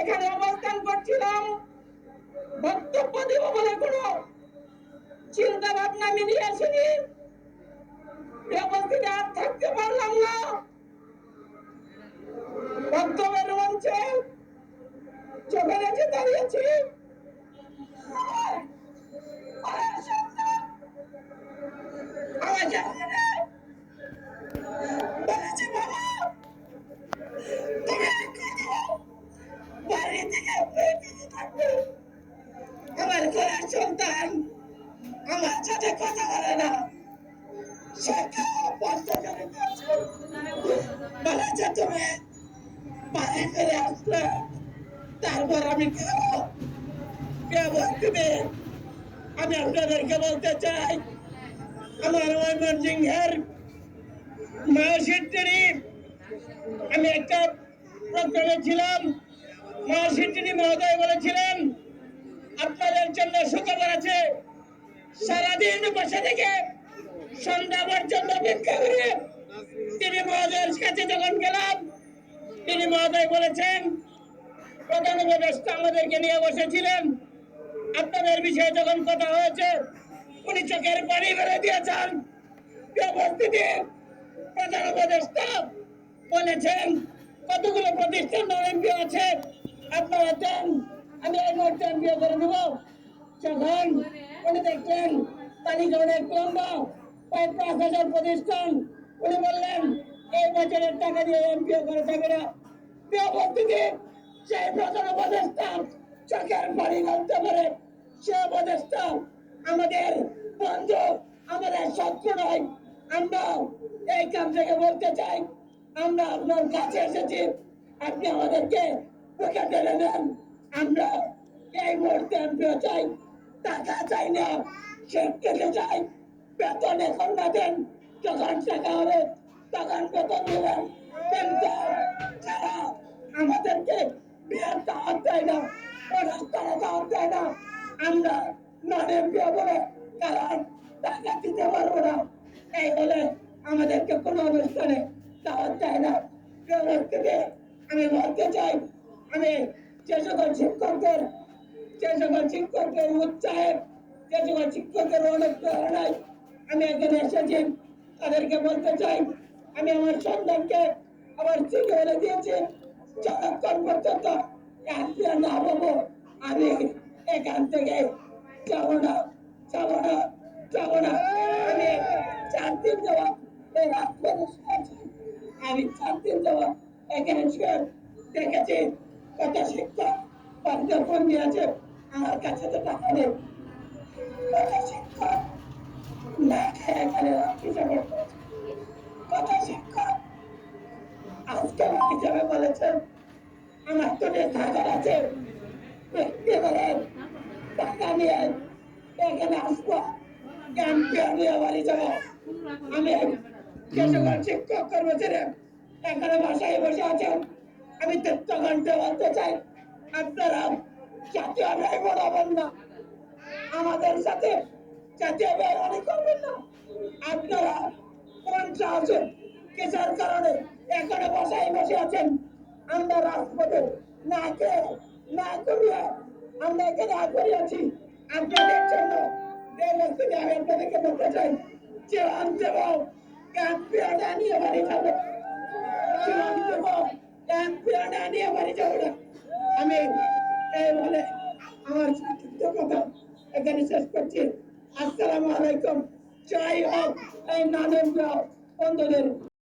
এখানে অবস্থান করছিলাম। বক্তব্য দেব বলে কোনো চিন্তা ভাবনা মিলিয়ে আসেনি। অবস্থানে আর থাকতে পারলাম না। বক্তব্যের মঞ্চে চোখে রেখে দাঁড়িয়েছি। সন্তান আমার সাথে কথা বলে না। বলেছে তুমি বাড়ি ফিরে আসলে তারপর আমি খাব কে বলতে আমি আপনাদেরকে বলতে চাই, আমার ময়মনসিংহের মহাশিল্পী আমি একটা প্রোগ্রামে ছিলাম মহাশিল্পী মহোদয় বলেছিলেন জন্য সুখবর আছে সারাদিন বসে থেকে সন্ধ্যা পর্যন্ত ভিক্ষা করে তিনি মহোদয়ের কাছে যখন গেলাম, তিনি মহোদয় বলেছেন, প্রধান উপদেষ্টা আমাদেরকে নিয়ে বসেছিলেন। আপনাদের বিষয়ে যখন কথা হয়েছে, উনি চোখের পানি ফেলে দিয়েছেন। উপস্থিতি প্রধান উপদেষ্টা বলেছেন, কতগুলো প্রতিষ্ঠান এমপি আছে? আপনারা দেন, আমি এই মুহূর্তে করে দেব যখন উনি দেখলেন তালিকা অনেক লম্বা পাঁচ হাজার প্রতিষ্ঠান। উনি বললেন, এই বছরের টাকা দিয়ে এমপিও করে থাকবে না। সেই প্রধান উপদেষ্টা চোখের পানি ফেলতে পারে। সে উপদেষ্টা আমাদের বন্ধু, আমাদের শত্রু নয়। আমরা এই কাম থেকে বলতে চাই, আমরা আপনার কাছে এসেছি। আপনি আমাদেরকে টেনে নেন। আমরা এই মুহূর্তে এমপিও চাই। টাকা চাই না। সে থেকে চাই বেতন এখন না দেন। যখন টাকা হবে, তখন বেতন দেবেন কিন্তু যারা আমাদেরকে বিয়ের দাওয়াত দেয় না অনুষ্ঠানে দাওয়াত দেয় না, আমরা নন এমপিও বলে কারণ টাকা দিতে পারব না। এই বলে আমাদেরকে কোনো অনুষ্ঠানে দাওয়াত দেয় না। আমি বলতে চাই, আমি যে সকল শিক্ষকদের যে সকল শিক্ষকদের উৎসাহে যে সকল শিক্ষকের অনুপ্রেরণায় আমি এখানে এসেছি, তাদেরকে বলতে চাই, আমি আমার সন্তানকে আমার চিঠি বলে দিয়েছি যতক্ষণ পর্যন্ত একদিন না হব, আমি এখান থেকে যাব না যাব না যাব না। আমি চার দিন যাওয়া এই শুয়েছি আমি চার দিন যাওয়া এখানে দেখেছি কত শিক্ষক বাড়িতে ফোন দিয়েছে আমার কাছে তো টাকা নেই। কত শিক্ষক না খেয়ে এখানে হিসাবে কত শিক্ষক আজকে হিসাবে বলেছেন আমার তো টাকা আছে। ব্যক্তি বলেন টাকা নিয়ে এখানে আসব। ক্যাম্পে নিয়ে বাড়ি যাব। আমি সকল শিক্ষক কর্মচারী। এখানে বাসায় বসে আছেন। আমি তেত্ত ঘণ্টা বলতে চাই। আপনারা জাতীয় ব্যয় বাড়াবেন না। আমাদের সাথে জাতীয় ব্যয় করবেন না। আপনারা কোনটা আছেন কিসের কারণে? এখানে বসাই বসে আছেন। আমরা রাজপথে না না করিয়া আমরা এখানে আগ্রহী আছি আপনাদের জন্য বস্তুতে আমি আপনাদেরকে বলতে চাই, যে ক্যাম্পিয়ন নিয়ে বাড়ি যাব। ক্যাম্পিয়ন নিয়ে বাড়ি যাব না। সংক্ষিপ্ত কথা এখানে শেষ করছি। আসসালামু আলাইকুম। জয় হোক। এই নানের বন্ধুদের